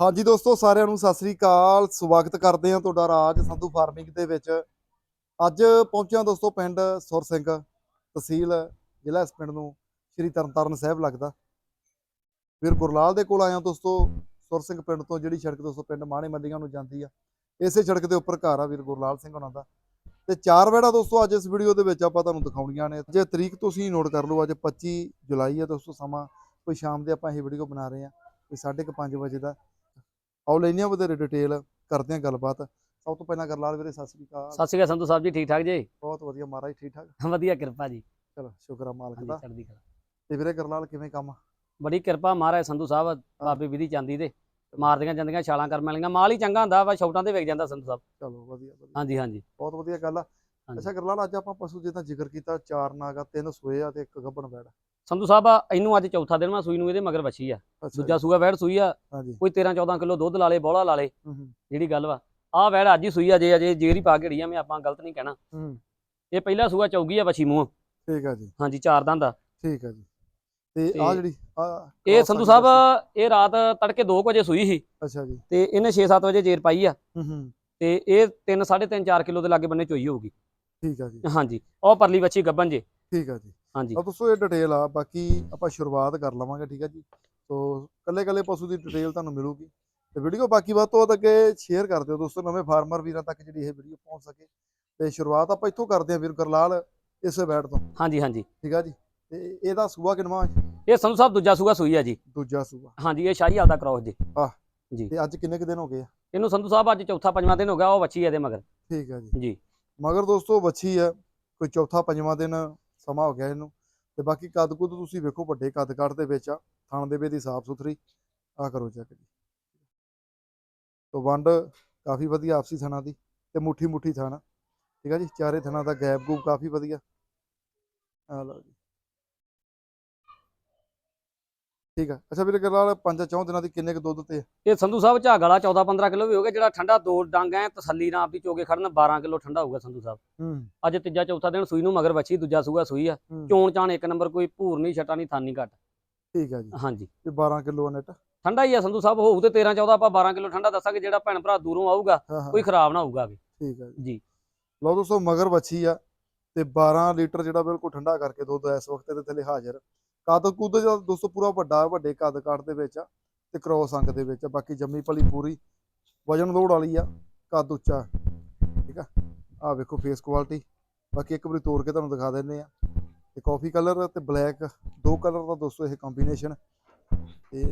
ਹਾਂਜੀ ਦੋਸਤੋ, ਸਾਰਿਆਂ ਨੂੰ ਸਤਿ ਸ੍ਰੀ ਅਕਾਲ। ਸਵਾਗਤ ਕਰਦੇ ਹਾਂ ਤੁਹਾਡਾ ਰਾਜ ਸੰਧੂ ਫਾਰਮਿੰਗ ਦੇ ਵਿੱਚ। ਅੱਜ ਪਹੁੰਚਿਆ ਦੋਸਤੋ ਪਿੰਡ ਸੁਰ ਸਿੰਘ ਤਹਿਸੀਲ, ਜ਼ਿਲ੍ਹਾ ਇਸ ਪਿੰਡ ਨੂੰ, ਸ਼੍ਰੀ ਤਰਨਤਾਰਨ ਸਾਹਿਬ ਲੱਗਦਾ। ਵੀਰ ਗੁਰਲਾਲ ਦੇ ਕੋਲ ਆਇਆ ਦੋਸਤੋ, ਸੁਰ ਸਿੰਘ ਪਿੰਡ ਤੋਂ ਜਿਹੜੀ ਸੜਕ ਦੋਸਤੋ ਪਿੰਡ ਮਾਣੇ ਮੱਲੀਆਂ ਨੂੰ ਜਾਂਦੀ ਆ, ਇਸੇ ਸੜਕ ਦੇ ਉੱਪਰ ਘਰ ਆ ਵੀਰ ਗੁਰਲਾਲ ਸਿੰਘ ਉਹਨਾਂ ਦਾ। ਤੇ ਚਾਰ ਵੜਾ ਦੋਸਤੋ ਅੱਜ ਇਸ ਵੀਡੀਓ ਦੇ ਵਿੱਚ ਆਪਾਂ ਤੁਹਾਨੂੰ ਦਿਖਾਉਣੀਆਂ ਨੇ। ਜੇ ਤਰੀਕ ਤੁਸੀਂ ਨੋਟ ਕਰ ਲਓ, ਅੱਜ 25 ਜੁਲਾਈ ਹੈ ਦੋਸਤੋ ਸਮਾਂ। ਕੋਈ ਸ਼ਾਮ ਦੇ ਆਪਾਂ ਇਹ ਵੀਡੀਓ ਬਣਾ ਰਹੇ ਆ ਕੋਈ 5:30 ਵਜੇ ਦਾ। ਆਓ ਲੈਂਦੇ ਹਾਂ ਵਧੇਰੇ ਡਿਟੇਲ ਕਰਦੇ ਹਾਂ ਗੱਲਬਾਤ। ਸਭ ਤੋਂ ਪਹਿਲਾਂ ਗਰਲਾਲ ਵੀਰੇ ਸਤਿ ਸ੍ਰੀ ਅਕਾਲ। ਸਤਿ ਸ਼੍ਰੀ ਅਕਾਲ ਸੰਧੂ ਸਾਹਿਬ ਜੀ ਠੀਕ ਠਾਕ ਜੀ? ਬਹੁਤ ਵਧੀਆ ਮਹਾਰਾਜ ਠੀਕ ਠਾਕ। ਵਧੀਆ ਕਿਰਪਾ ਜੀ। ਚਲੋ ਸ਼ੁਕਰ ਆ ਮਾਲਕ ਦਾ। ਚੜ੍ਹਦੀ ਕਲਾ। ਤੇ ਵੀਰੇ ਗਰਲਾਲ ਕਿਵੇਂ ਕੰਮ? ਬੜੀ ਕਿਰਪਾ ਮਹਾਰਾਜ ਸੰਧੂ ਸਾਹਿਬ ਬਾਬੇ ਵਿਧੀ ਚਾਂਦੀ ਦੇ। ਮਾਰਦੀਆਂ ਜਾਂਦੀਆਂ ਛਾਲਾਂ ਕਰ ਮਿਲੀਆਂ ਮਾਲ ਹੀ ਚੰਗਾ ਹੁੰਦਾ ਵਾ ਛੋਟਾਂ ਤੇ ਵਿਕ ਜਾਂਦਾ ਸੰਧੂ ਸਾਹਿਬ। ਚਲੋ ਵਧੀਆ ਵਧੀਆ। ਹਾਂਜੀ ਹਾਂਜੀ। ਬਹੁਤ ਵਧੀਆ ਗੱਲ ਆ। ਅੱਛਾ ਗਰਲਾਲ ਅੱਜ ਆਪਾਂ ਪਸ਼ੂ ਜਿੱਦਾਂ ਜ਼ਿਕਰ ਕੀਤਾ ਚਾਰ ਨਾਗਾ ਤਿੰਨ ਸੋਏ ਆ ਤੇ ਇੱਕ ਗੱਬਣ ਬੈੜ। ਸੰਧੂ ਸਾਹਿਬ ਆ, ਇਹਨੂੰ ਅੱਜ ਚੌਥਾ ਦਿਨ ਵਾ ਸੂਈ ਨੂੰ ਇਹਦੇ ਮਗਰ ਵੱਛੀ ਆ। ਦੂਜਾ ਸੂਆ ਵੈੜ ਸੂਈ ਆ ਕੋਈ 13 14 ਕਿਲੋ ਦੁੱਧ ਲਾ ਲੇ ਬੋਲਾ ਲਾ ਲੇ ਹੂੰ ਹੂੰ, ਜਿਹੜੀ ਗੱਲ ਵਾ। ਆਹ ਵੈੜ ਅੱਜ ਹੀ ਸੂਈ ਆ ਜੇ ਅਜੇ ਜੇਰੀ ਪਾ ਕੇ ਢੀ ਆ ਮੈਂ ਆਪਾਂ ਗਲਤ ਨਹੀਂ ਕਹਿਣਾ। ਇਹ ਪਹਿਲਾ ਸੂਆ ਚੌਗੀ ਆ ਵੱਛੀ ਮੂੰਹ। ਠੀਕ ਆ ਜੀ। ਹਾਂਜੀ ਚਾਰ ਦੰਦ ਆ। ਠੀਕ ਆ ਜੀ। ਤੇ ਆ ਜਿਹੜੀ ਆ ਇਹ ਸੰਧੂ ਸਾਹਿਬ ਇਹ ਰਾਤ ਤੜਕੇ 2 ਵਜੇ ਸੂਈ ਸੀ। ਅੱਛਾ ਜੀ। ਤੇ ਇਹਨੇ 6-7 ਵਜੇ ਜੇਰ ਪਾਈ ਆ। ਤੇ ਇਹ 3 3.5 4 ਕਿਲੋ ਦੇ ਲਾਗੇ ਬੰਨੇ ਚੋਈ ਹੋਊਗੀ। ਠੀਕ ਆ ਜੀ। ਹਾਂਜੀ। ਉਹ ਪਰਲੀ ਵੱਛੀ ਗੱਬਨ ਜੇ। ਠੀਕ ਆ ਜੀ। ਹਾਂਜੀ। ਆ ਦੋਸਤੋ ਇਹ ਡਿਟੇਲ ਆ ਬਾਕੀ ਆਪਾਂ ਸ਼ੁਰੂਆਤ ਕਰ ਲਵਾਂਗੇ ਠੀਕ ਆ ਜੀ। ਸੋ ਕੱਲੇ ਕੱਲੇ ਪਸ਼ੂ ਦੀ ਡਿਟੇਲ ਤੁਹਾਨੂੰ ਮਿਲੂਗੀ। ਤੇ ਵੀਡੀਓ ਬਾਕੀ ਵੱਧ ਤੋਂ ਵੱਧ ਅੱਗੇ ਸ਼ੇਅਰ ਕਰ ਦਿਓ ਦੋਸਤੋ ਨਵੇਂ ਫਾਰਮਰ ਵੀਰਾਂ ਤੱਕ ਜਿਹੜੀ ਇਹ ਵੀਡੀਓ ਪਹੁੰਚ ਸਕੇ। ਤੇ ਸ਼ੁਰੂਆਤ ਆਪਾਂ ਇੱਥੋਂ ਕਰਦੇ ਹਾਂ ਵੀਰ ਗਰਲਾਲ ਇਸੇ ਬੈਟ ਤੋਂ। ਹਾਂਜੀ ਹਾਂਜੀ। ਠੀਕ ਆ ਜੀ। ਤੇ ਇਹਦਾ ਸੂਆ ਕਿਨਵਾ ਇਹ ਸੰਧੂ ਸਾਹਿਬ ਦੂਜਾ ਸੂਆ ਸੂਈ ਆ ਜੀ। ਦੂਜਾ ਸੂਆ। ਹਾਂਜੀ ਇਹ ਸ਼ਾਹੀ ਆਲਦਾ ਕ੍ਰੋਸ ਜੀ। ਤੇ ਅੱਜ ਕਿੰਨੇ ਕੁ ਦਿਨ ਹੋ ਗਏ ਆ? ਇਹਨੂੰ ਸੰਧੂ ਸਾਹਿਬ ਅੱਜ ਚੌਥਾ ਪੰਜਵਾਂ ਦਿਨ ਹੋ ਗਿਆ ਉਹ ਵੱਛੀ ਆ ਇਹਦੇ ਮਗਰ। ਠੀਕ ਆ ਜੀ। ਜੀ। ਮਗਰ ਦੋਸਤੋ ਵੱਛੀ ਆ ਕੋਈ ਚੌਥਾ ਪੰਜਵਾਂ ਦਿਨ ਸਮਾਂ ਹੋ ਗਿਆ ਇਹਨੂੰ। ਤੇ ਬਾਕੀ ਕੱਦ ਕੁੱਦ ਤੁਸੀਂ ਵੇਖੋ ਵੱਡੇ ਕੱਦ ਕੱਦ ਦੇ ਵਿੱਚ ਆ, ਥਣ ਦੇ ਵਿੱਚ ਦੀ ਸਾਫ਼ ਸੁਥਰੀ। ਆ ਕਰੋ ਚੈੱਕ ਜੀ। ਤੋ ਵੰਡ ਕਾਫੀ ਵਧੀਆ ਆਪਸੀ ਥਣਾ ਦੀ ਤੇ ਮੁੱਠੀ ਮੁੱਠੀ ਥਣ। ਠੀਕ ਆ ਜੀ? ਚਾਰੇ ਥਣਾ ਦਾ ਗੈਪ ਗੂਪ ਕਾਫੀ ਵਧੀਆ। ਆ ਲਓ ਜੀ। ਠੀਕ ਆ। ਅੱਛਾ ਵੀਰੇ ਪੰਜ ਚੌਂ ਦਿਨਾਂ ਦੀ ਕਿੰਨੇ ਕੁ ਦੁੱਧ ਤੇ? ਇਹ ਸੰਧੂ ਸਾਹਿਬ ਝਾਗ ਵਾਲਾ 14 15 ਕਿਲੋ ਵੀ ਹੋ ਗਿਆ ਜਿਹੜਾ ਠੰਡਾ ਦੋ ਡੰਗ ਐ ਤਸੱਲੀ ਨਾਲ ਆਪੀ ਚੋਗੇ ਖੜਨ 12 ਕਿਲੋ ਠੰਡਾ ਹੋਊਗਾ ਸੰਧੂ ਸਾਹਿਬ। ਹੂੰ। ਅੱਜ ਤੀਜਾ ਚੌਥਾ ਦਿਨ ਸੂਈ ਨੂੰ ਮਗਰ ਵੱਛੀ ਦੂਜਾ ਸੂਆ ਸੂਈ ਆ। ਚੋਣ ਚਾਣ ਇੱਕ ਨੰਬਰ ਕੋਈ ਭੂਰ ਨਹੀਂ ਛਟਾ ਨਹੀਂ ਥਾਨ ਨਹੀਂ ਘਟ। ਠੀਕ ਆ ਜੀ। ਹਾਂਜੀ। ਤੇ 12 ਕਿਲੋ ਨੈਟ ਠੰਡਾ ਹੀ ਆ ਸੰਧੂ ਸਾਹਿਬ ਹੋਊ ਤੇ 13 14 ਆਪਾਂ 12 ਕਿਲੋ ਠੰਡਾ ਦੱਸਾਂਗੇ ਜਿਹੜਾ ਭੈਣ ਭਰਾ ਦੂਰੋਂ ਆਊਗਾ ਕੋਈ ਖਰਾਬ ਨਾ ਹੋਊਗਾ ਵੀ ਠੀਕ ਆ ਜੀ। ਲਓ ਦੋਸਤੋ ਮਗਰ ਵੱਛੀ ਆ ਤੇ 12 ਲੀਟਰ ਜਿਹੜਾ ਬਿਲਕੁਲ ਠੰਡਾ ਕਰਕੇ ਦੁੱਧ ਇਸ ਵਕਤ ਦੇ ਥੱਲੇ ਹਾਜ਼ਰ। ਕੱਦ ਕੁੱਦ ਜਿਹੜਾ ਦੋਸਤੋ ਪੂਰਾ ਵੱਡਾ ਵੱਡੇ ਕੱਦ ਕਾਠ ਦੇ ਵਿੱਚ ਆ ਤੇ ਕ੍ਰੋਸ ਅੰਗ ਦੇ ਵਿੱਚ ਬਾਕੀ ਜੰਮੀ ਪਲੀ ਪੂਰੀ ਵਜਨ ਲੋੜ ਵਾਲੀ ਆ ਕੱਦ ਉੱਚਾ ਠੀਕ ਆ? ਆ ਵੇਖੋ ਫੇਸ ਕੁਆਲਿਟੀ ਬਾਕੀ ਇੱਕ ਵਾਰੀ ਤੋੜ ਕੇ ਤੁਹਾਨੂੰ ਦਿਖਾ ਦਿੰਦੇ ਆ। ਤੇ ਕਾਫੀ ਕਲਰ ਤੇ ਬਲੈਕ ਦੋ ਕਲਰ ਦਾ ਦੋਸਤੋ ਇਹ ਕੰਬੀਨੇਸ਼ਨ ਤੇ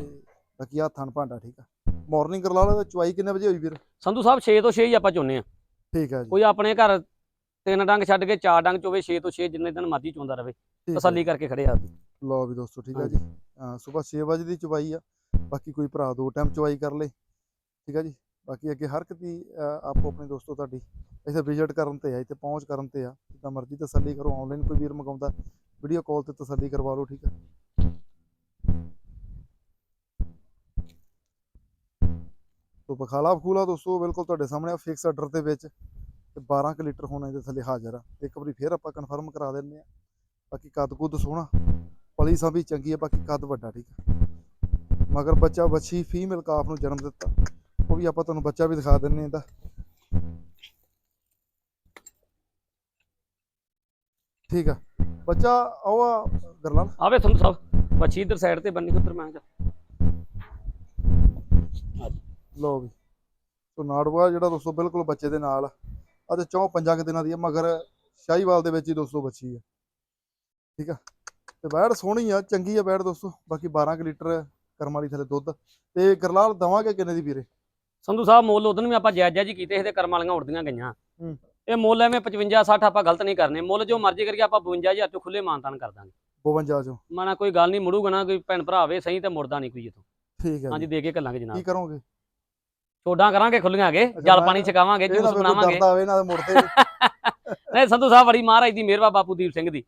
ਬਾਕੀ ਆ ਥਣ ਭਾਂਡਾ ਠੀਕ ਆ? ਮਾਰਨਿੰਗ ਕਰ ਲਾ ਲਓ ਚੁਆਈ ਕਿੰਨੇ ਵਜੇ ਹੋਈ ਵੀਰ ਸੰਧੂ ਸਾਹਿਬ 6 ਤੋਂ 6 ਹੀ ਆਪਾਂ ਚੋਨੇ ਆ। ਠੀਕ ਆ ਜੀ। ਕੋਈ ਆਪਣੇ ਘਰ ਤਿੰਨ ਡੰਗ ਛੱਡ ਕੇ ਚਾਰ ਡੰਗ ਚੋਵੇ 6 ਤੋਂ 6 ਜਿੰਨੇ ਦਿਨ ਮਰਜ਼ੀ ਚੋਂਦਾ ਰਵੇ। ਤਸੱਲੀ ਕਰਕੇ ਖੜੇ ਆ ਲਓ ਵੀ ਦੋਸਤੋ ਠੀਕ ਆ ਜੀ। ਹਾਂ ਸਵੇਰ 6 ਵਜੇ ਦੀ ਚਵਾਈ ਆ। ਬਾਕੀ ਕੋਈ ਭਰਾ ਦੋ ਟਾਈਮ ਚਵਾਈ ਕਰ ਲੇ। ਠੀਕ ਆ ਜੀ। ਬਾਕੀ ਅੱਗੇ ਹਰ ਇੱਕ ਦੀ ਅਹ, ਆਪੋ ਆਪਣੇ ਦੋਸਤੋ ਤੁਹਾਡੀ ਇੱਥੇ ਵਿਜ਼ਿਟ ਕਰਨ ਤੇ ਆ ਇੱਥੇ ਪਹੁੰਚ ਕਰਨ ਤੇ ਆ। ਜਿੱਦਾਂ ਮਰਜ਼ੀ ਤਸੱਲੀ ਕਰੋ ਆਨਲਾਈਨ ਕੋਈ ਵੀਰ ਮੰਗਾਉਂਦਾ ਵੀਡੀਓ ਕਾਲ ਤੇ ਤਸੱਲੀ ਕਰਵਾ ਲਓ ਠੀਕ ਆ। ਤੋ ਬਖਾਲਾ ਫੂਲਾ ਦੋਸਤੋ ਬਿਲਕੁਲ ਤੁਹਾਡੇ ਸਾਹਮਣੇ ਫਿਕਸ ਆਰਡਰ ਦੇ ਵਿੱਚ। ਤੇ 12 ਕੁ ਲੀਟਰ ਹੋਣਾ ਇਹਦੇ ਥੱਲੇ ਹਾਜ਼ਰ ਆ। ਇੱਕ ਵਾਰੀ ਫੇਰ ਆਪਾਂ ਕਨਫਰਮ ਕਰਾ ਦਿੰਦੇ ਆ। ਬਾਕੀ ਕੱਦ ਕੁੱਦ ਸੋਹਣਾ। ਪਲੀ ਸਾਂ ਵੀ ਚੰਗੀ ਹੈ ਬਾਕੀ ਕੱਦ ਵੱਡਾ ਠੀਕ ਹੈ ਮਗਰ ਬੱਚਾ ਵੱਛੀ ਫੀਮੇਲ ਕਾਫ ਨੂੰ ਜਨਮ ਦਿੱਤਾ। ਉਹ ਵੀ ਆਪਾਂ ਤੁਹਾਨੂੰ ਬੱਚਾ ਵੀ ਦਿਖਾ ਦਿੰਨੇ ਇਹਦਾ। ਠੀਕ ਆ। ਬੱਚਾ ਉਹ ਆ ਗਰਲਾਲ ਆਵੇ ਸੰਧੂ ਸਾਹਿਬ ਵੱਛੀ ਇਧਰ ਸਾਈਡ ਤੇ ਬੰਨੀ ਉੱਧਰ ਮੈਂ ਕਿਹਾ। ਲਓ ਵੀ। ਸੋ ਨਾੜੂਆ ਜਿਹੜਾ ਦੋਸਤੋ ਬਿਲਕੁਲ ਬੱਚੇ ਦੇ ਨਾਲ ਆ ਤੇ ਚੌਂ ਪੰਜਾਂ ਕੁ ਦਿਨਾਂ ਦੀ ਆ ਮਗਰ ਸ਼ਾਹੀਵਾਲ ਦੇ ਵਿੱਚ ਹੀ ਦੋਸਤੋ ਬੱਚੀ ਆ। ਠੀਕ ਆ। ਤੇ ਬੈੜ ਸੋਹਣੀ ਆ ਚੰਗੀ ਆ ਬੈੜ ਦੋਸਤੋ। ਬਾਕੀ 12 ਕੁ ਲੀਟਰ ਕਰਮ ਵਾਲੀ ਥੱਲੇ ਦੁੱਧ। ਤੇ ਗਰਲਾਲ ਦਵਾਂਗੇ ਕਿੰਨੇ ਦੀ ਵੀਰੇ? ਸੰਧੂ ਸਾਹਿਬ ਮੁੱਲ ਉਦੋਂ ਵੀ ਆਪਾਂ ਜਾਇਜ਼ ਹੀ ਕੀਤੇ ਇਹਦੇ ਕਰਮ ਵਾਲੀਆਂ ਉੜਦੀਆਂ ਗਈਆਂ। ਇਹ ਮੁੱਲ ਐਵੇਂ 55 60 ਆਪਾਂ ਗਲਤ ਨਹੀਂ ਕਰਨੇ। ਮੁੱਲ ਜੋ ਮਰਜ਼ੀ ਕਰੀਏ ਆਪਾਂ 52000 ਚੋਂ ਖੁੱਲੇ ਮਾਨਤਾਨ ਕਰ ਦਾਂਗੇ। 52 ਚੋਂ। ਮਾਣਾ ਕੋਈ ਗੱਲ ਨਹੀਂ ਮੁੜੂਗਾ ਨਾ ਕੋਈ ਭੈਣ ਭਰਾ ਆਵੇ ਸਹੀ ਤੇ ਮੁੜਦਾ ਨਹੀਂ ਕੋਈ ਇਥੋਂ। ਠੀਕ ਹੈ ਹਾਂਜੀ ਜੀ। ਦੇ ਕੇ ਕੱਲਾਂਗੇ ਕੀ ਜਨਾਬ ਕਰੋਗੇ? ਛੋਡਾਂ ਕਰਾਂਗੇ ਖੁੱਲੀਆਂ ਅਗੇ। ਜਲ ਪਾਣੀ ਛਕਾਵਾਂਗੇ ਜੂਸ ਵੀ ਬਣਾਵਾਂਗੇ। ਤੇ। ਨਹੀਂ ਸੰਧੂ ਸਾਹਿਬ ਬੜੀ ਮਹਾਰਾਜ ਦੀ ਮਿਹਰਬਾ ਬਾਪੂ ਦੀਪ ਸਿੰਘ ਦੀ।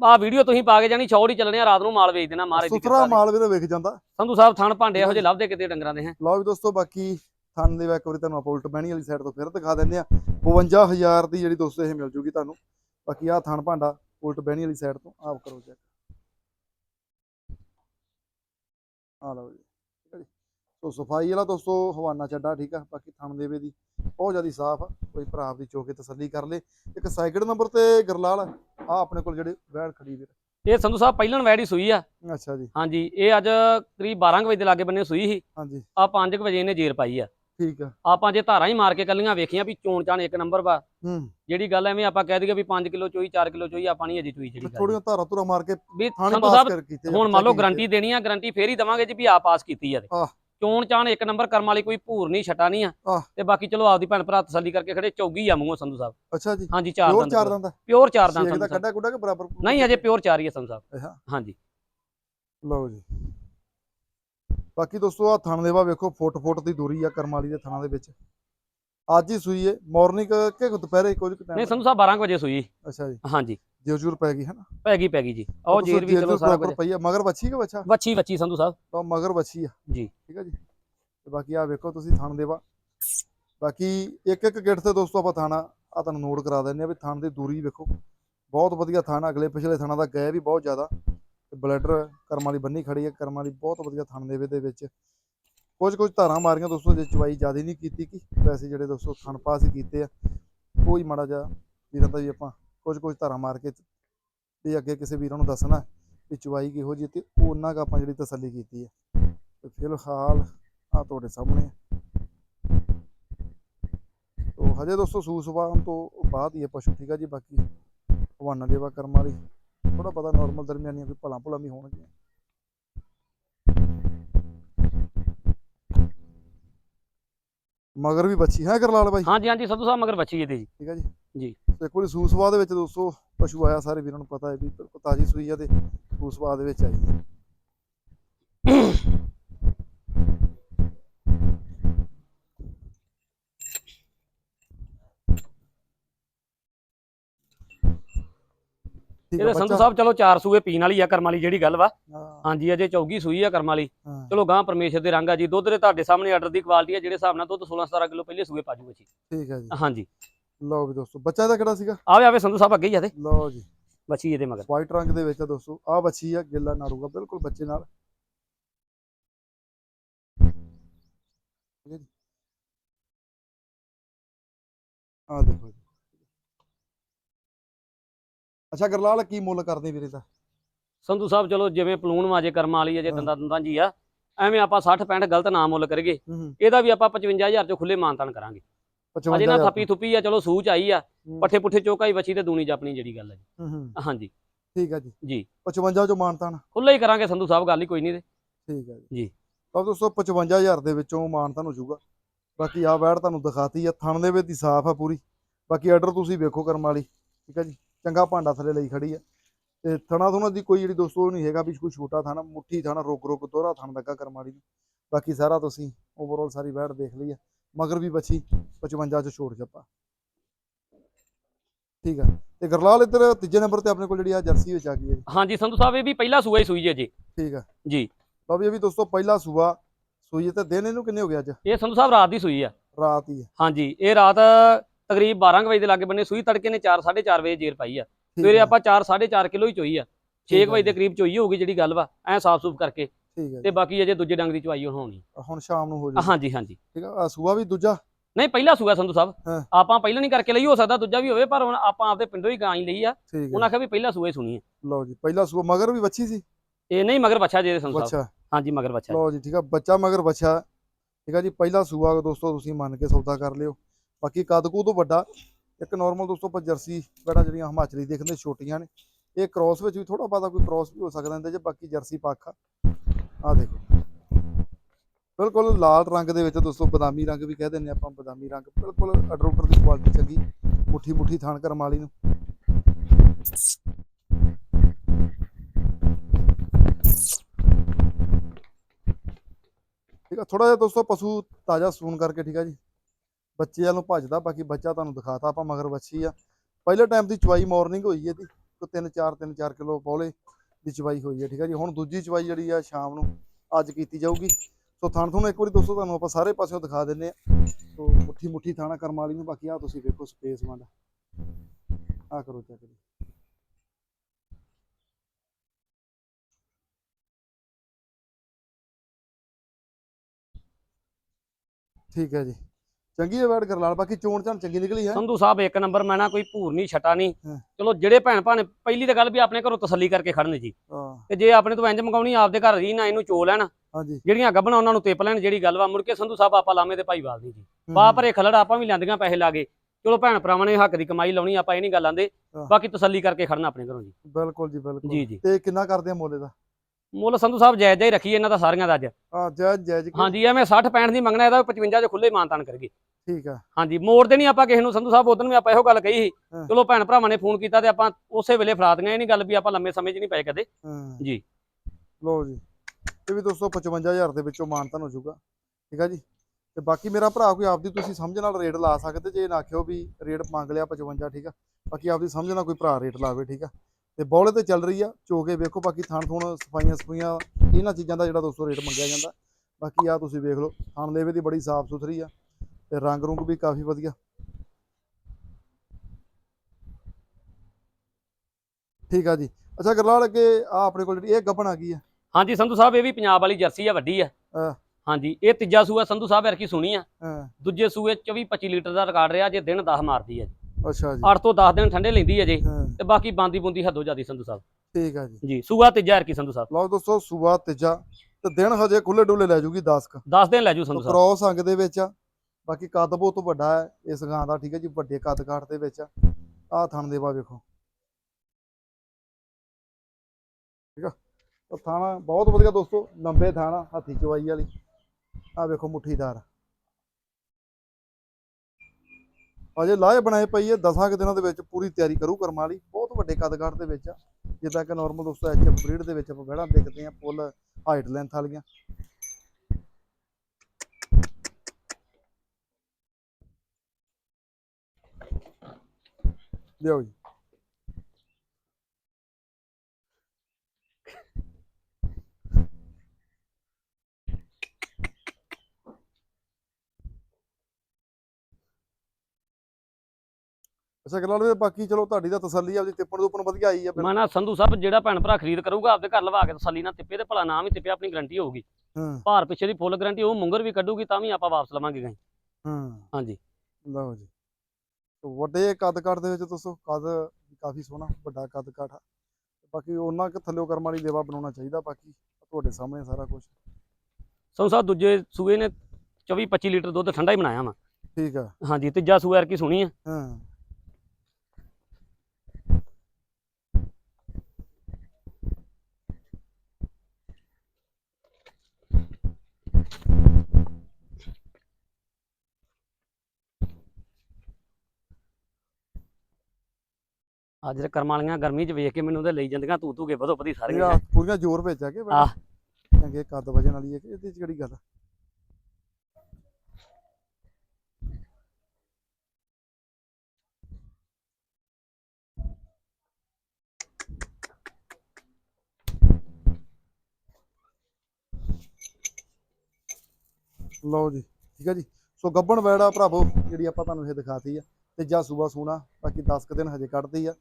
ਆ ਵੀਡੀਓ ਤੁਸੀਂ ਪਾ ਕੇ ਜਾਣੀ ਹੀ ਚੱਲਣੀ ਆ ਰਾਤ ਨੂੰ ਮਾਲ ਵੇਚ ਦੇਣਾ ਦੀ ਸੁਥਰਾ। ਮਾਲ ਵੀ ਤਾਂ ਵਿਕ ਜਾਂਦਾ। ਸੰਧੂ ਸਾਹਿਬ ਥਣ ਭਾਂਡੇ ਇਹੋ ਜਿਹੇ ਲੱਭਦੇ ਕਿਤੇ ਡੰਗਰਾਂ ਦੇ ਹੈ? ਲਓ ਵੀ ਦੋਸਤੋ ਬਾਕੀ ਥਣ ਦੇ ਇੱਕ ਵਾਰੀ ਤੁਹਾਨੂੰ ਆਪਾਂ ਉਲਟ ਬਹਿਣੀ ਵਾਲੀ ਸਾਈਡ ਤੋਂ ਫਿਰ ਦਿਖਾ ਦਿੰਦੇ ਆ। 52000 ਦੀ ਜਿਹੜੀ ਦੋਸਤੋ ਇਹ ਮਿਲ ਜੂਗੀ ਤੁਹਾਨੂੰ। ਬਾਕੀ ਆ ਥਣ ਭਾਂਡਾ ਉਲਟ ਬਹਿਣੀ ਵਾਲੀ ਸਾਈਡ ਤੋਂ ਆਪ ਕਰੋ ਚੈੱਕ ਆ ਲਓ ਜੀ। ਸੋ ਸਫ਼ਾਈ ਵਾਲਾ ਦੋਸਤੋ ਹਵਾਨਾ ਚੱਡਾ ਠੀਕ ਆ? ਬਾਕੀ ਥਣ ਦੇਵੇ ਦੀ ਬਹੁਤ ਜ਼ਿਆਦਾ ਸਾਫ਼ ਕੋਈ ਭਰਾ ਦੀ ਚੋ ਕੇ ਤਸੱਲੀ ਕਰ ਲੇ। ਇੱਕ ਸੈਕਿੰਡ ਨੰਬਰ ਤੇ ਗਰਲਾਲ ਆ ਆਪਣੇ ਕੋਲ ਜਿਹੜੇ ਵੈੜ ਖੜੀ ਵੀਰ। ਇਹ ਸੰਧੂ ਸਾਹਿਬ ਪਹਿਲਣ ਵੈੜੀ ਸੂਈ ਆ। ਅੱਛਾ ਜੀ। ਹਾਂਜੀ ਇਹ ਅੱਜ ਕਰੀਬ 12 ਕੁ ਵਜੇ ਦੇ ਲਾਗੇ ਬੰਨੇ ਸੂਈ ਸੀ। ਹਾਂਜੀ। ਆ 5 ਵਜੇ ਇਹਨੇ ਜੇਰ ਪਾਈ ਆ। ਠੀਕ ਆ। ਆਪਾਂ ਜੇ ਧਾਰਾਂ ਹੀ ਮਾਰ ਕੇ ਕੱਲੀਆਂ ਵੇਖੀਆਂ ਵੀ ਚੋਣ ਚਾਣ ਇੱਕ ਨੰਬਰ ਵਾ। ਹੂੰ। ਜਿਹੜੀ ਗੱਲ ਐਵੇਂ ਆਪਾਂ ਕਹਿ ਦਈਏ ਵੀ 5 ਕਿਲੋ ਚੋਈ 4 ਕਿਲੋ ਚੋਈ ਆਪਾਂ ਨਹੀਂ ਅਜੇ ਚੋਈ ਜਿਹੜੀ ਥੋੜੀਆਂ ਧਾਰਾ ਧੁਰਾ ਮਾਰ ਕੇ ਵੀ ਸੰਧੂ ਸਾਹਿਬ ਹੁਣ ਮੰਨ ਲਓ ਗਾਰੰਟੀ ਦੇਣੀ ਆ ਗਾਰੰਟੀ ਫੇਰ ਹੀ ਦਵਾਂਗੇ ਜੀ ਵੀ ਆ ਪਾਸ ਕੀਤੀ ਆ ਤੇ। ਚੋਣ ਚਾਣ ਇੱਕ ਨੰਬਰ ਕਰਮ ਵਾਲੀ ਕੋਈ ਭੂਰ ਨਹੀਂ ਛਟਾ ਨਹੀਂ ਆ। ਤੇ ਬਾਕੀ ਚਲੋ ਆਪਦੀ ਭੈਣ ਭਰਾ ਤਸੱਲੀ ਕਰਕੇ ਖੜੇ ਚੌਗੀ ਆ ਮੂੰਹੋਂ ਸੰਧੂ ਸਾਹਿਬ। ਅੱਛਾ ਜੀ। ਹਾਂਜੀ ਚਾਰ ਪਿਓਰ ਦੰਦ ਚਾਰ ਦੰਦ ਪਿਓਰ ਚਾਰ ਦੰਦ ਸੰਧੂ ਕੱਢਾ ਕੁੱਡਾ ਕੇ ਬਰਾਬਰ? ਨਹੀਂ ਅਜੇ ਪਿਓਰ ਚਾਰ ਹੀ ਆ ਸੰਧੂ ਸਾਹਿਬ। ਹਾਂਜੀ। ਲਓ ਜੀ। ਬਾਕੀ ਦੋਸਤੋ ਆ ਥਣ ਦੇਵਾ ਵੇਖੋ ਫੁੱਟ ਫੁੱਟ ਦੀ ਦੂਰੀ ਆ ਕਰਮ ਵਾਲੀ ਦੇ ਥਣਾਂ ਦੇ ਵਿੱਚ। ਅੱਜ ਹੀ ਸੂਈ ਏ। ਮਾਰਨਿੰਗ ਕਿ ਦੁਪਹਿਰੇ ਕੁਝ ਨਹੀਂ ਸੰਧੂ ਸਾਹਿਬ 12 ਕੁ ਵਜੇ ਸੂਈ। ਅੱਛਾ ਜੀ। ਹਾਂਜੀ। ਜਿਉ ਜੂਰ ਪੈ ਗਈ ਹੈ ਨਾ? ਪੈ ਗਈ ਪੈ ਗਈ ਜੀ। ਉਹ ਜੇਰ ਵੀ ਚਲੋ ਸਾਰਾ ਕੁਝ ਪਈ ਆ ਮਗਰ ਬੱਚੀ ਕਿ ਬੱਚਾ ਵੱਛੀ ਵੱਛੀ ਸੰਧੂ ਸਾਹਿਬ। ਤਾਂ ਮਗਰ ਬੱਚੀ ਆ। ਜੀ। ਠੀਕ ਆ ਜੀ। ਤੇ ਬਾਕੀ ਆ ਵੇਖੋ ਤੁਸੀਂ ਥਣ ਦੇਵਾ। ਬਾਕੀ ਇੱਕ ਇੱਕ ਗਿੱਟ ਤੇ ਦੋਸਤੋ ਆਪਾਂ ਥਾਣਾ ਆ ਤੁਹਾਨੂੰ ਨੋਟ ਕਰਾ ਦਿੰਦੇ ਆ ਵੀ ਥਣ ਦੀ ਦੂਰੀ ਵੇਖੋ। ਬਹੁਤ ਵਧੀਆ ਥਣ ਅਗਲੇ ਪਿਛਲੇ ਥਣਾਂ ਦਾ ਗਏ ਵੀ ਬਹੁਤ ਜ਼ਿਆਦਾ। ਤੇ ਬਲੈਡਰ ਕਰਮ ਵਾਲੀ ਬੰਨੀ ਖੜੀ ਹੈ ਕਰਮ ਵਾਲੀ ਬਹੁਤ ਵਧੀਆ ਥਣ ਦੇਵੇ ਦੇ ਵਿੱਚ। ਕੁਝ ਕੁਝ ਧਾਰਾਂ ਮਾਰੀਆਂ ਦੋਸਤੋ ਜੇ ਚਵਾਈ ਜ਼ਿਆਦਾ ਨਹੀਂ ਕੀਤੀ ਕਿ। ਵੈਸੇ ਜਿਹੜੇ ਦੋਸਤੋ ਥਣ ਪਾਸ ਹੀ ਕੀਤੇ ਆ ਕੋਈ ਮਾੜਾ ਜਿਹਾ ਵੀਰਾਂ ਦਾ ਵੀ ਆਪਾਂ ਕੁਝ ਕੁਝ ਧਾਰਾਂ ਮਾਰ ਕੇ ਤੇ ਅੱਗੇ ਕਿਸੇ ਵੀਰਾਂ ਨੂੰ ਦੱਸਣਾ ਵੀ ਚਵਾਈ ਕਿਹੋ ਜਿਹੀ ਤੇ ਉਹਨਾਂ ਕਾ ਆਪਾਂ ਜਿਹੜੀ ਤਸੱਲੀ ਕੀਤੀ ਹੈ। ਤੇ ਫਿਲਹਾਲ ਆ ਤੁਹਾਡੇ ਸਾਹਮਣੇ। ਤੋ ਹਜੇ ਦੋਸਤੋ ਸੂਸਵਾਨ ਤੋਂ ਬਾਅਦ ਹੀ ਹੈ ਪਸ਼ੂ ਠੀਕ ਹੈ ਜੀ? ਬਾਕੀ ਹਵਾਨਾ ਦੇਵਾ ਕਰਮ ਵਾਲੀ ਥੋੜਾ ਪਤਾ ਨਾਰਮਲ ਦਰਮਿਆਨੀਆਂ ਕੋਈ ਭਲਾ ਭੁਲਾ ਵੀ ਹੋਣਗੀਆਂ। ਮਗਰ ਵੀ ਬੱਚੀ ਹੈ ਕਰਲਾਲ ਬਾਈ? ਹਾਂਜੀ ਹਾਂਜੀ ਸੰਧੂ ਸਾਹਿਬ ਮਗਰ ਵੱਛੀ ਇਹਦੇ ਜੀ। ਠੀਕ ਹੈ ਜੀ? ਜੀ। ਤੇ ਵਾਰੀ ਸੂਸਵਾ ਦੇ ਵਿੱਚ ਦੋਸਤੋ ਪਸ਼ੂ ਆਇਆ ਸਾਰੇ ਵੀਰਾਂ ਨੂੰ ਪਤਾ ਹੈ ਵੀ ਤਾਜ਼ੀ ਸੂਈ ਆ ਤੇ ਸੂਸਵਾ ਦੇ ਵਿੱਚ ਆਈ ਹੈ। ਇਹਦੇ ਸੰਧੂ ਸਾਹਿਬ ਚਲੋ ਚਾਰ ਸੂਏ ਪੀਣ ਵਾਲੀ ਆ ਕਰਮ ਵਾਲੀ ਜਿਹੜੀ ਗੱਲ ਵਾ। ਹਾਂਜੀ ਅਜੇ ਚੌਗੀ ਸੂਈ ਆ ਕਰਮ ਵਾਲੀ। ਹਾਂ, ਚਲੋ ਗਾਂ ਪਰਮੇਸ਼ਰ ਦੇ ਰੰਗ ਆ ਜੀ। ਦੁੱਧ ਦੇ ਤੁਹਾਡੇ ਸਾਹਮਣੇ ਆਰਡਰ ਦੀ ਕੁਆਲਿਟੀ ਆ ਜਿਹੜੇ ਹਿਸਾਬ ਨਾਲ ਦੁੱਧ 16 17 ਕਿਲੋ ਪਹਿਲੇ ਸੂਏ ਪਾਜੂ ਜੀ। ਠੀਕ ਹੈ ਜੀ। ਹਾਂਜੀ। ਲਓ ਵੀ ਦੋਸਤੋ ਬੱਚਾ ਇਹਦਾ ਕਿਹੜਾ ਸੀਗਾ? ਆਵੇ ਆਵੇ ਸੰਧੂ ਸਾਹਿਬ ਅੱਗੇ ਹੀ ਤੇ। ਲਓ ਜੀ। ਬੱਚੀ ਇਹਦੇ ਮਗਰ। ਵਾਈਟ ਰੰਗ ਦੇ ਵਿੱਚ ਆ ਦੋਸਤੋ ਆ ਬੱਚੀ ਆ ਗਿੱਲਾ ਨਾੜੂਗਾ ਬਿਲਕੁਲ ਬੱਚੇ ਨਾਲ। ਆ ਦੇਖੋ ਜੀ। ਅੱਛਾ ਗਰਲਾਲ ਕੀ ਮੁੱਲ ਕਰਦੇ ਵੀਰੇ ਦਾ ਸੰਧੂ ਸਾਹਿਬ ਚਲੋ ਜਿਵੇਂ ਪਲੂਣ ਮਾਜੇ ਕਰਮ ਵਾਲੀ ਆ ਜੇ ਹਾਂ। ਦੰਦਾਂ ਦੰਦਾਂ ਜੀ ਆ ਐਵੇਂ ਆਪਾਂ 60 65 ਗਲਤ ਨਾ ਮੁੱਲ ਹੂੰ ਇਹਦਾ ਵੀ ਆਪਾਂ 55000 ਚੋਂ ਖੁੱਲੇ ਮਾਨਤਾਨ ਕਰਾਂਗੇ। 55 ਅਜੇ ਨਾ ਥੱਪੀ ਥੁੱਪੀ ਆ ਚਲੋ ਸੂਚ ਆਈ ਆ ਹੂੰ, ਪੱਠੇ ਪੁੱਠੇ ਚੋਕਾਈ ਵਛੀ ਤੇ ਦੂਣੀ ਜਾਪਣੀ ਜਿਹੜੀ ਗੱਲ ਹੈ ਹੂੰ ਹੂੰ। ਜੀ ਹਾਂਜੀ। ਠੀਕ ਹੈ ਜੀ। ਜੀ। 55 ਚੋਂ ਮਾਨਤਾਨ। ਖੁੱਲੇ ਹੀ ਕਰਾਂਗੇ ਸੰਧੂ ਸਾਹਿਬ ਗੱਲ ਹੀ ਕੋਈ ਨਹੀਂ ਤੇ। ਠੀਕ ਹੈ ਜੀ। ਜੀ। ਤਾਂ ਦੋਸਤੋ 55000 ਦੇ ਵਿੱਚੋਂ ਮਾਨਤਾਨ ਹੋ ਜਾਊਗਾ। ਬਾਕੀ ਆ ਵੈੜ ਤੁਹਾਨੂੰ ਦਿਖਾਤੀ ਆ ਥਣ ਦੇ ਵਿੱਚ ਦੀ ਸਾਫ਼ ਆ ਪੂਰੀ। ਬਾਕੀ ਆਰਡਰ ਤੁਸੀਂ ਵੇਖੋ ਕਰਮ ਵਾਲੀ। ਠੀਕ ਹੈ ਜੀ। ਚੰਗਾ ਭਾਂਡਾ ਥੱਲੇ ਲਈ ਖੜੀ ਆ। ਤੇ ਥਣਾ ਥੁਣਾ ਦੀ ਕੋਈ ਜਿਹੜੀ ਦੋਸਤੋ ਨਹੀਂ ਹੈਗਾ ਵੀ ਕੋਈ ਛੋਟਾ ਥਾਣਾ ਮੁੱਠੀ ਥਾਣਾ ਰੁਕ ਰੁਕ ਦੋਹਰਾ ਥਣ ਲੱਗਾ ਕਰਮ ਵਾਲੀ ਬਾਕੀ ਸਾਰਾ ਤੁਸੀਂ ਓਵਰਆਲ ਸਾਰੀ ਵੈੜ ਦੇਖ ਲਈ ਆ। ਮਗਰ ਵੀ ਬੱਚੀ 55 ਚ ਛੋੜ ਜੱਪਾ ਠੀਕ ਆ। ਤੇ ਗਰਲਾਲ ਇੱਧਰ ਤੀਜੇ ਨੰਬਰ ਤੇ ਆਪਣੇ ਕੋਲ ਜਿਹੜੀ ਆ ਜਰਸੀ ਵਿੱਚ ਆ ਗਈ ਹੈ ਹਾਂਜੀ ਸੰਧੂ ਸਾਹਿਬ ਇਹ ਵੀ ਪਹਿਲਾ ਸੂਆ ਹੀ ਸੂਈ ਜੇ ਜੀ। ਠੀਕ ਆ। ਜੀ। ਲਓ ਵੀ ਇਹ ਵੀ ਦੋਸਤੋ ਪਹਿਲਾ ਸੂਆ ਸੂਈ ਤੇ ਦਿਨ ਇਹਨੂੰ ਕਿੰਨੇ ਹੋ ਗਏ ਅੱਜ? ਇਹ ਸੰਧੂ ਸਾਹਿਬ ਰਾਤ ਦੀ ਸੂਈ ਆ। ਰਾਤ ਹੀ ਹੈ ਹਾਂਜੀ ਇਹ ਰਾਤ ਤਕਰੀਬ 12 ਕੁ ਵਜੇ ਦੇ ਲਾਗੇ ਬੰਨੇ ਸੂਈ ਤੜਕੇ ਨੇ 4 4:30 ਵਜੇ ਜੇਰ ਪਾਈ ਆ। ਸਵੇਰੇ ਆ, ਆਪਾਂ 4 4.5 ਕਿਲੋ ਹੀ ਚੋਈ ਆ। 6 ਠੀਕ ਆ ਵਜੇ ਦੇ। ਕਰੀਬ ਚੋਈ ਹੋਊਗੀ ਜਿਹੜੀ ਗੱਲ ਵਾ ਐ ਸਾਫ਼ ਸੂਫ ਕਰਕੇ। ਠੀਕ ਹੈ ਤੇ। ਬਾਕੀ ਅਜੇ ਦੂਜੇ ਡੰਗ ਦੀ ਚਵਾਈ ਹੋਣੀ ਹੁਣ। ਸ਼ਾਮ ਨੂੰ ਹੋ ਜਾਊ ਹਾਂਜੀ ਹਾਂਜੀ। ਠੀਕ ਆ ਆਹ ਸੂਆ ਵੀ ਦੂਜਾ? ਨਹੀਂ ਪਹਿਲਾ ਸੂਆ ਸੰਧੂ ਸਾਹਿਬ। ਆਪਾਂ ਪਹਿਲਾਂ ਨਹੀਂ ਕਰਕੇ ਲਈ ਹੋ ਸਕਦਾ ਦੂਜਾ ਵੀ ਹੋਵੇ ਪਰ ਹੁਣ ਆਪਾਂ ਆਪਦੇ ਪਿੰਡੋਂ ਹੀ ਗਾਂ ਹੀ ਲਈ ਆ। ਠੀਕ ਉਹਨਾਂ ਆਖਿਆ ਵੀ ਪਹਿਲਾ ਸੂਆ ਹੀ ਸੁਣੀ ਹੈ ਲਓ ਜੀ ਪਹਿਲਾ ਸੂਆ ਮਗਰ ਵੀ ਬੱਚੀ ਸੀ? ਇਹ ਨਹੀਂ ਮਗਰ ਬੱਚਾ ਜੇ ਸੰਧੂ ਸਾਹਿਬ। ਬੱਚਾ ਹਾਂਜੀ ਮਗਰ ਬੱਚਾ ਲਓ ਜੀ ਠੀਕ ਆ ਬੱਚਾ ਮਗਰ ਬੱਚਾ ਠੀਕ ਆ ਜੀ ਪਹਿਲਾ ਸੂਆ ਦੋਸਤੋ ਤੁਸੀਂ ਮੰਨ ਕੇ ਸੌਦਾ ਕਰ ਲਿਓ। ਬਾਕੀ ਕੱਦ ਕੂ ਤੋਂ ਵੱਡਾ ਇੱਕ ਨਾਰਮਲ ਦੋਸਤੋ ਆਪਾਂ ਜਰਸੀ ਬੜਾ ਜਿਹੜੀਆਂ ਹਿਮਾਚਲੀ ਦੇਖਦੇ ਛੋਟੀਆਂ ਨੇ। ਇਹ ਕ੍ਰਾਸ ਵਿੱਚ ਵੀ ਥੋੜਾ ਬਹੁਤਾ ਕੋਈ ਕ੍ਰਾਸ ਵੀ ਹੋ ਸਕਦਾ ਇਹਦੇ ਚ ਬਾਕੀ ਜਰਸੀ ਪੱਖ ਆ। ਆਹ ਦੇਖੋ। ਬਿਲਕੁਲ ਲਾਲ ਰੰਗ ਦੇ ਵਿੱਚ ਦੋਸਤੋ ਬਦਾਮੀ ਰੰਗ ਵੀ ਕਹਿ ਦਿੰਦੇ ਆਪਾਂ, ਬਦਾਮੀ ਰੰਗ। ਬਿਲਕੁਲ ਅਡਰੋਟਰ ਦੀ ਕੁਆਲਿਟੀ ਚੰਗੀ, ਮੁੱਠੀ ਮੁੱਠੀ ਥਾਣ ਕਰਮ ਵਾਲੀ ਨੂੰ। ਠੀਕ ਆ ਥੋੜਾ ਜਿਹਾ ਦੋਸਤੋ ਪਸ਼ੂ ਤਾਜ਼ਾ ਸੂਨ ਕਰਕੇ, ਠੀਕ ਆ ਜੀ। ਬੱਚੇ ਵੱਲ ਨੂੰ ਭੱਜਦਾ, ਬਾਕੀ ਬੱਚਾ ਤੁਹਾਨੂੰ ਦਿਖਾਤਾ ਆਪਾਂ ਮਗਰ ਵੱਛੀ ਆ। ਪਹਿਲੇ ਟਾਈਮ ਦੀ ਚੁਆਈ ਮਾਰਨਿੰਗ ਹੋਈ ਹੈ ਇਹਦੀ ਕੋ 3 4 3 4 ਕਿਲੋ ਪੌਲੇ ਦੀ ਚਵਾਈ ਹੋਈ ਹੈ, ਠੀਕ ਹੈ ਜੀ। ਹੁਣ ਦੂਜੀ ਚਵਾਈ ਜਿਹੜੀ ਆ ਸ਼ਾਮ ਨੂੰ ਅੱਜ ਕੀਤੀ ਜਾਊਗੀ। ਸੋ ਥਾਣ ਤੁਹਾਨੂੰ ਇੱਕ ਵਾਰੀ ਦੋਸਤੋ ਤੁਹਾਨੂੰ ਆਪਾਂ ਸਾਰੇ ਪਾਸਿਓਂ ਦਿਖਾ ਦਿੰਨੇ ਆ ਸੋ ਮੁੱਠੀ ਮੁੱਠੀ ਥਾਣਾ ਕਰਮ ਵਾਲੀ ਨੂੰ, ਬਾਕੀ ਆ ਤੁਸੀਂ ਵੇਖੋ ਸਪੇਸ ਵੰਡ। ਆ ਕਰੋ ਚੈੱਕ ਜੀ। ਠੀਕ ਹੈ ਜੀ। ਚੰਗੀ ਹੈ ਵੈੜ ਕਰਲਾਲ ਬਾਕੀ ਚੋਣ ਚਾਣ ਚੰਗੀ ਨਿਕਲੀ ਹੈ। ਸੰਧੂ ਸਾਹਿਬ ਇੱਕ ਨੰਬਰ ਮੈਂ ਨਾ ਕੋਈ ਭੂਰ ਨਹੀਂ ਛਟਾ ਨਹੀਂ। ਚਲੋ ਜਿਹੜੇ ਭੈਣ ਭਾਣੇ ਪਹਿਲੀ ਤਾਂ ਗੱਲ ਵੀ ਆਪਣੇ ਘਰੋਂ ਤਸੱਲੀ ਕਰਕੇ ਖੜਨ ਜੀ। ਤੇ ਜੇ ਆਪਣੇ ਤੋਂ ਇੰਜ ਮੰਗਾਉਣੀ ਆਪਦੇ ਘਰ ਹੀ ਨਾ ਇਹਨੂੰ ਚੋ ਲੈਣ। ਜਿਹੜੀਆਂ ਗੱਭਣਾ ਉਹਨਾਂ ਨੂੰ ਤਿਪ ਲੈਣ ਜਿਹੜੀ ਗੱਲ ਵਾ। ਮੁੜ ਕੇ ਸੰਧੂ ਸਾਹਿਬ ਆਪਾਂ ਲਾਵੇਂ ਤੇ ਭਾਈਵਾਲ ਦੀ ਜੀ। ਪਾ ਭਰੇ ਖਲੜ ਆਪਾਂ ਵੀ ਲੈਂਦੀਆਂ ਪੈਸੇ ਲਾਗੇ ਚਲੋ ਭੈਣ ਭਰਾਵਾਂ ਨੇ ਹੱਕ ਦੀ ਕਮਾਈ ਲਾਉਣੀ ਆਪਾਂ ਇਹ ਨਹੀਂ ਗੱਲ ਆਂਦੇ। ਬਾਕੀ ਤਸੱਲੀ ਕਰਕੇ ਖੜਨਾ ਆਪਣੇ ਘਰੋਂ ਜੀ। ਬਿਲਕੁਲ ਜੀ ਬਿਲਕੁਲ। ਜੀ ਜੀ। ਤੇ ਕਿੰਨਾ ਕਰਦੇ ਆ ਮੁੱਲ ਦਾ? ਮੁੱਲ ਸੰਧੂ ਸਾਹਿਬ ਜਾਇਜ਼ ਜਾਈ ਰੱਖੀ ਇਹਨਾਂ ਦਾ ਸਾਰੀਆਂ ਦਾ ਅੱਜ। ਹਾਂ ਜਾਇਜ਼ ਜਾਇਜ਼ ਹਾਂਜੀ ਐਵੇਂ 60 65 ਦੀ ਮੰਗਣਾ ਇਹਦਾ 55 ਚ ਖੁੱਲੇ ਮਾਨਤਾਨ ਕਰਗੇ ਠੀਕ ਆ। ਹਾਂਜੀ ਮੋੜਦੇ ਨਹੀਂ ਆਪਾਂ ਕਿਸੇ ਨੂੰ ਸੰਧੂ ਸਾਹਿਬ ਉਦੋਂ ਵੀ ਆਪਾਂ ਇਹੋ ਗੱਲ ਕਹੀ ਸੀ। ਹਾਂ। ਚਲੋ ਭੈਣ ਭਰਾਵਾਂ ਨੇ ਫੋਨ ਕੀਤਾ ਤੇ ਆਪਾਂ ਉਸੇ ਵੇਲੇ ਫੜਾ ਦੀਆਂ ਇਹ ਨਹੀਂ ਗੱਲ ਵੀ ਆਪਾਂ ਲੰਮੇ ਸਮੇਂ 'ਚ ਨਹੀਂ ਪਏ ਕਦੇ। ਹਾਂ। ਜੀ। ਲਓ ਜੀ ਇਹ ਵੀ ਦੋਸਤੋ 55000 ਦੇ ਵਿੱਚੋਂ ਮਾਨਤਨ ਹੋ ਜਾਊਗਾ। ਠੀਕ ਆ ਜੀ? ਤੇ ਬਾਕੀ ਮੇਰਾ ਭਰਾ ਕੋਈ ਆਪਦੀ ਤੁਸੀਂ ਸਮਝ ਨਾਲ ਰੇਟ ਲਾ ਸਕਦੇ ਜੇ ਨਾ ਆਖਿਓ ਵੀ ਰੇਟ ਮੰਗ ਲਿਆ 55 ਠੀਕ ਆ? ਬਾਕੀ ਆਪਦੀ ਸਮਝ ਨਾਲ ਕੋਈ ਭਰਾ ਰੇਟ ਲਾਵੇ ਠੀਕ ਆ? ਤੇ ਬੌਲੇ ਤੇ ਚੱਲ ਰਹੀ ਆ ਚੋਗੇ ਵੇਖੋ ਬਾਕੀ ਥਣ ਥੁਣ ਸਫਾਈਆਂ ਸਫਾਈਆਂ ਇਹਨਾਂ ਚੀਜ਼ਾਂ ਦਾ ਜਿਹੜਾ ਦੋਸਤੋ ਰੇਟ ਮੰਗਿਆ ਜਾਂਦਾ। ਬਾਕੀ ਆ ਤੁਸੀਂ ਵੇਖ ਲਓ ਥਣ ਲੇਵੇ ਦੀ ਬੜੀ ਸਾਫ਼ ਸੁਥਰੀ ਆ ਤੇ ਰੰਗ ਰੁੰਗ ਵੀ ਕਾਫੀ ਵਧੀਆ। ਠੀਕ ਆ ਜੀ। ਅੱਛਾ ਗਰਲਾਲ ਅੱਗੇ ਆ ਆਪਣੇ ਕੋਲ ਜਿਹੜੀ ਇਹ ਗੱਬਣ ਆ ਗਈ ਆ? ਹਾਂਜੀ ਸੰਧੂ ਸਾਹਿਬ ਇਹ ਵੀ ਪੰਜਾਬ ਵਾਲੀ ਜਰਸੀ ਆ ਵੱਡੀ ਆ। ਹਾਂ। ਹਾਂਜੀ ਇਹ ਤੀਜਾ ਸੂਆ ਸੰਧੂ ਸਾਹਿਬ ਵਰਕੀ ਸੁਣੀ ਆ। ਦੂਜੇ ਸੂਏ 24 25 ਲੀਟਰ ਦਾ ਰਿਕਾਰਡ ਰਿਹਾ ਜੇ ਦਿਨ 10 ਮਾਰਦੀ ਆ ਜੀ। ਅੱਛਾ ਜੀ। 8 ਤੋਂ 10 ਦਿਨ ਠੰਡੇ ਲੈਂਦੀ ਆ ਜੇ ਹਾਂ। ਤੇ ਬਾਕੀ ਬਾਂਦੀ ਬੁੰਦੀ ਹੱਦੋਂ ਜਿਆਦੀ ਸੰਧੂ ਸਾਹਿਬ। ਠੀਕ ਆ ਜੀ। ਜੀ ਸੂਆ ਤੀਜਾ ਵਰਕੀ ਸੰਧੂ ਸਾਹਿਬ। ਲਓ ਦੋਸਤੋ ਸੂਬਾ ਤੀਜਾ ਤੇ ਦਿਨ ਹਜੇ ਖੁੱਲੇ ਡੁੱਲੇ ਲੈ ਜੂਗੀ 10 ਕ। 10 ਦਿਨ ਲੈ ਜੂ ਸੰਧੂ ਸਾਹਿਬ। ਕ੍ਰੋਸ ਅੰਗ ਦੇ ਵਿੱਚ ਆ। ਬਾਕੀ ਕੱਦ ਬਹੁਤ ਵੱਡਾ ਹੈ ਇਸ ਗਾਂ ਦਾ ਠੀਕ ਹੈ ਜੀ ਵੱਡੇ ਕੱਦ ਕਾਠ ਦੇ ਵਿੱਚ ਆ। ਆਹ ਥਣ ਦੇਵਾ ਵੇਖੋ। ਠੀਕ ਆ। ਤਾਂ ਥਾਣਾ ਬਹੁਤ ਵਧੀਆ ਦੋਸਤੋ ਲੰਬੇ ਥਾਣਾ ਹਾਥੀ ਚਵਾਈ ਵਾਲੀ। ਆ ਵੇਖੋ ਮੁੱਠੀਦਾਰ ਅਜੇ ਲਾਏ ਬਣਾਏ ਪਈ ਹੈ, ਦਸਾਂ ਕੁ ਦਿਨਾਂ ਦੇ ਵਿੱਚ ਪੂਰੀ ਤਿਆਰੀ ਕਰੂ ਕਰਮ ਵਾਲੀ। ਬਹੁਤ ਵੱਡੇ ਕੱਦ ਦੇ ਵਿੱਚ ਆ। ਜਿੱਦਾਂ ਕਿ ਨਾਰਮਲ ਦੋਸਤੋ ਐਚਐਫ ਬਰੀਡ ਦੇ ਵਿੱਚ ਆਪਾਂ ਬਹਿਣਾ ਦੇਖਦੇ ਆ ਫੁੱਲ ਹਾਈਟ ਲੈਂਥ ਵਾਲੀਆਂ। ਲਿਓ ਜੀ। ਅੱਛਾ ਗੱਲਾਂ ਵੀ ਬਾਕੀ ਚਲੋ ਤੁਹਾਡੀ ਤਾਂ ਤਸੱਲੀ ਆ ਆਪਦੀ ਤਿੱਪਣ ਵਧੀਆ ਆਈ ਆ। ਮੈਂ ਨਾ ਸੰਧੂ ਸਾਹਿਬ ਜਿਹੜਾ ਭੈਣ ਭਰਾ ਖਰੀਦ ਕਰੂਗਾ ਆਪਦੇ ਘਰ ਲਵਾ ਕੇ ਤਸੱਲੀ ਨਾਲ ਤਿੱਪੇ ਤੇ ਭਲਾ ਨਾ ਵੀ ਤਿੱਪੇ ਆਪਣੀ ਗਾਰੰਟੀ ਹੋਊਗੀ। ਹਾਂ। ਭਾਰ ਪਿੱਛੇ ਦੀ ਫੁੱਲ ਗਾਰੰਟੀ ਉਹ ਮੁੰਗਰ ਵੀ ਕੱਢੂਗੀ ਤਾਂ ਵੀ ਆਪਾਂ ਵਾਪਸ ਲਵਾਂਗੇ ਗਾਂ ਹਾਂ। ਹਾਂਜੀ। ਲਓ ਜੀ। ਤੇ ਵੱਡੇ ਕੱਦ ਕਾਠ ਦੇ ਵਿੱਚ ਦੱਸੋ ਕੱਦ ਕਾਫੀ ਸੋਹਣਾ ਵੱਡਾ ਕੱਦ ਆ। ਬਾਕੀ ਉਹਨਾਂ ਕਿ ਥੱਲਿਓ ਕਰਮ ਵਾਲੀ ਲੇਵਾ ਬਣਾਉਣਾ ਚਾਹੀਦਾ ਬਾਕੀ ਤੁਹਾਡੇ ਸਾਹਮਣੇ ਸਾਰਾ ਕੁਝ ਸੰਧੂ ਸਾਹਿਬ ਦੂਜੇ ਸੂਏ ਨੇ 24 25 ਲੀਟਰ ਦੁੱਧ ਠੰਡਾ ਹੀ ਬਣਾਇਆ ਵਾ। ਠੀਕ ਆ। ਹਾਂਜੀ ਤੀਜਾ ਸੂਆ ਕੀ ਸੁਣੀ ਆ। ਹਾਂ। ਅੱਜ ਤੇ ਕਰਮ ਵਾਲੀਆਂ ਗਰਮੀ 'ਚ ਵੇਖ ਕੇ ਮੈਨੂੰ ਤੇ ਲਈ ਜਾਂਦੀਆਂ ਤੂ ਤੂ ਕੇ ਵਧੋ ਵਧੀ ਸਾਰੀਆਂ ਆ ਪੂਰੀਆਂ ਜ਼ੋਰ ਵਿੱਚ ਆ ਕੇ ਆਹ। ਚੰਗੇ ਕੱਦ ਵਜਨ ਵਾਲੀ ਹੈ ਇਹਦੇ ਚ ਕਿਹੜੀ ਗੱਲ ਆ? ਲਓ ਜੀ ਠੀਕ ਹੈ ਜੀ ਸੋ ਗੱਬਣ ਵੈੜਾ ਭਰਾਵੋ ਜਿਹੜੀ ਆਪਾਂ ਤੁਹਾਨੂੰ ਇਹ ਦਿਖਾਤੀ ਆ ਤੀਜਾ ਸੂਬਾ ਸੋਨਾ ਬਾਕੀ 10 ਕੁ ਦਿਨ ਹਜੇ ਕੱਢਦੀ ਆ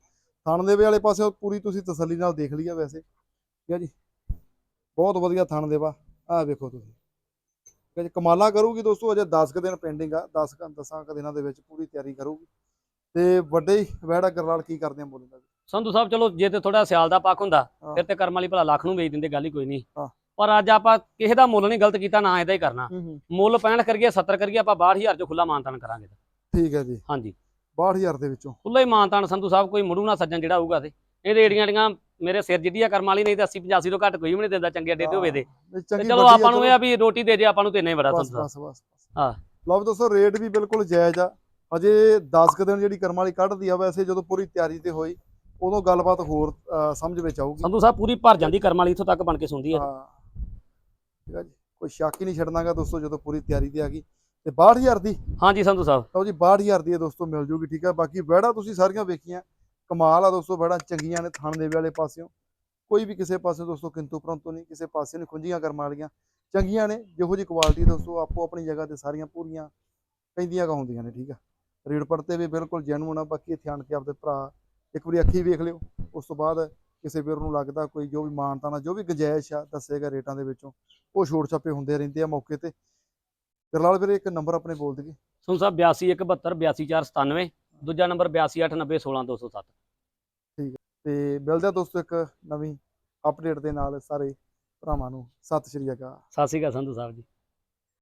ਥਣ ਦੇਵੇ ਵਾਲੇ ਪਾਸੇ ਪੂਰੀ ਤੁਸੀਂ ਤਸੱਲੀ ਨਾਲ ਦੇਖ ਲਈ ਆ ਵੈਸੇ। ਠੀਕ ਹੈ ਜੀ? ਬਹੁਤ ਵਧੀਆ ਥਣ ਦੇਵਾ ਆਹ ਵੇਖੋ ਤੁਸੀਂ। ਠੀਕ ਹੈ ਜੀ? ਕਮਾਲਾਂ ਕਰੂਗੀ ਦੋਸਤੋ ਅਜੇ 10 ਕੁ ਦਿਨ ਪੈਂਡਿੰਗ ਆ। 10 ਕ 10 ਕੁ ਦਿਨਾਂ ਦੇ ਵਿੱਚ ਪੂਰੀ ਤਿਆਰੀ ਕਰੂਗੀ। ਤੇ ਵੱਡੇ ਹੀ ਵੈੜਾ ਕਰਵਾਲ ਕੀ ਕਰਦੇ ਆ ਬੋਲਦਾ ਸੰਧੂ ਸਾਹਿਬ ਚਲੋ ਜੇ ਤੇ ਥੋੜਾ ਸਿਆਲ ਦਾ ਪੱਕ ਹੁੰਦਾ। ਫਿਰ ਤੇ ਕਰਮ ਵਾਲੀ ਭਲਾ ਲੱਖ ਨੂੰ ਵੇਚ ਦਿੰਦੇ ਗੱਲ ਹੀ ਕੋਈ ਨਹੀਂ। ਪਰ ਅੱਜ ਆਪਾਂ ਕਿਸੇ ਦਾ ਮੁੱਲ ਨਹੀਂ ਗਲਤ ਕੀਤਾ ਨਾ ਇਹਦਾ ਹੀ ਕਰਨਾ। ਮੁੱਲ 65 ਕਰੀਏ 70 ਕਰੀਏ ਆਪਾਂ 62000 ਚ ਖੁੱਲਾ ਮਾਨਤਾਨ ਕਰਾਂਗੇ। ਠੀਕ ਹੈ ਜੀ। ਹਾਂਜੀ। 62000 ਦੇ ਵਿੱਚੋਂ। ਖੁੱਲਾ ਹੀ ਮਾਨਤਾਨ ਸੰਧੂ ਸਾਹਿਬ ਕੋਈ ਮੁੜੂ ਨਾ ਸੱਜਣ ਜਿਹੜਾ ਹੋਊਗਾ ਤੇ। ਇਹਦੇ ਏੜੀਆਂ ੜੀਆਂ ਮੇਰੇ ਸਿਰ ਜਿੱਡੀ ਆ ਕਰਮ ਵਾਲੀ ਨਹੀਂ ਤੇ 80 85 ਤੋਂ ਘੱਟ ਕੋਈ ਵੀ ਨਹੀਂ ਦਿੰਦਾ ਚੰਗੇ ਅੱਡੇ ਤੇ ਹੋਵੇ ਦੇ ਨਹੀਂ, ਚਲੋ ਆਪਾਂ ਨੂੰ ਇਹ ਆ ਵੀ ਰੋਟੀ ਦੇ ਜੇ ਆਪਾਂ ਨੂੰ ਤੇ ਇੰਨਾ ਹੀ ਬੜਾ ਸੰਧੂ ਸਾਹਿਬ ਬਸ ਬਸ ਹਾਂ। ਲਓ ਦੋਸਤੋ ਰੇਟ ਵੀ ਬਿਲਕੁਲ ਜਾਇਜ਼ ਆ। ਅਜੇ 10 ਕੁ ਦਿਨ ਜਿਹੜੀ ਕਰਮ ਵਾਲੀ ਕੱਢਦੀ ਆ ਵੈਸੇ ਜਦੋਂ ਪੂਰੀ ਤਿਆਰੀ ਤੇ ਹੋਈ ਉਦੋਂ ਗੱਲਬਾਤ ਹੋਰ ਸਮਝ ਵਿੱਚ ਆਊਗੀ। ਸੰਧੂ ਸਾਹਿਬ ਪੂਰੀ ਭਰ ਜਾਂਦੀ ਕਰਮ ਵਾਲੀ ਇੱਥੋਂ ਤੱਕ ਬਣ ਕੇ ਸੁਣਦੀ ਹੈ ਹਾਂ। ਠੀਕ ਆ ਜੀ। ਕੋਈ ਸ਼ੱਕ ਹੀ ਨਹੀਂ ਛੱਡਣਾਗਾ ਦੋਸਤੋ ਜਦੋਂ ਪੂਰੀ ਤਿਆਰੀ ਤੇ ਆ ਗਈ। ਤੇ 62000 ਦੀ? ਹਾਂਜੀ ਸੰਧੂ ਸਾਹਿਬ। ਲਓ ਜੀ 62000 ਦੀ ਇਹ ਦੋਸਤੋ ਮਿਲ ਜੂਗੀ ਠੀਕ ਆ? ਬਾਕੀ ਵਹਿੜਾ ਤੁਸੀਂ ਸਾਰੀਆਂ ਵੇਖੀਆਂ। ਕਮਾਲ ਆ ਦੋਸਤੋ ਵਹਿੜਾ ਚੰਗੀਆਂ ਨੇ ਥਣ ਦੇਵੇ ਵਾਲੇ ਪਾਸਿਓਂ। ਕੋਈ ਵੀ ਕਿਸੇ ਪਾਸੇ ਦੋਸਤੋ ਕਿੰਤੂ ਪਰੰਤੂ ਨਹੀਂ ਕਿਸੇ ਪਾਸੇ ਨਹੀਂ ਖੁੰਝੀਆਂ ਕਰਮ ਵਾਲੀਆਂ। ਚੰਗੀਆਂ ਨੇ ਜਿਹੋ ਜੀ ਕੁਆਲਿਟੀ ਦੋਸਤੋ ਆਪੋ ਆਪਣੀ ਜਗ੍ਹਾ ਤੇ ਸਾਰੀਆਂ ਪੂਰੀਆਂ ਪੈਂਦੀਆਂ ਕਾ ਹੁੰਦੀਆਂ ਨੇ ਠੀਕ ਆ? ਰੇਡ ਪੜਤੇ ਵੀ ਬਿਲਕੁਲ ਜੈਨੂਨ ਆ ਬਾਕੀ ਇੱਥੇ ਆਣ ਕੇ ਆਪਦੇ ਭਰਾ ਇੱਕ ਵਾਰੀ ਅੱਖੀ ਵੇਖ ਲਿਓ। ਉਸ ਤੋਂ ਬਾਅਦ ਕਿਸੇ ਵੀਰ ਨੂੰ ਲੱਗਦਾ ਕੋਈ ਜੋ ਵੀ ਮਾਨਤਾ ਨਾਲ ਜੋ ਵੀ ਗੁੰਜਾਇਸ਼ ਆ ਦੱਸੇਗਾ ਰੇਟਾਂ ਦੇ ਵਿੱਚੋਂ। ਉਹ ਛੋਟ ਛਾਪੇ ਹੁੰਦੇ ਰਹਿੰਦੇ ਆ ਮੌਕੇ ਤੇ। ਗਰਲਾਲ ਵੀਰੇ ਇੱਕ ਨੰਬਰ ਆਪਣੇ ਬੋਲ ਦਈਏ। ਸੰਧੂ ਸਾਹਿਬ 8272 82497 ਦੂਜਾ ਨੰਬਰ 8289 16207 ਤੇ ਮਿਲਦੇ ਆ ਦੋਸਤੋ ਇੱਕ ਨਵੀਂ ਅਪਡੇਟ ਦੇ ਨਾਲ ਸਾਰੇ ਭਰਾਵਾਂ ਨੂੰ। ਸਤਿ ਸ਼੍ਰੀ ਅਕਾਲ। ਸਤਿ ਸ਼੍ਰੀ ਅਕਾਲ ਸੰਧੂ ਸਾਹਿਬ ਜੀ।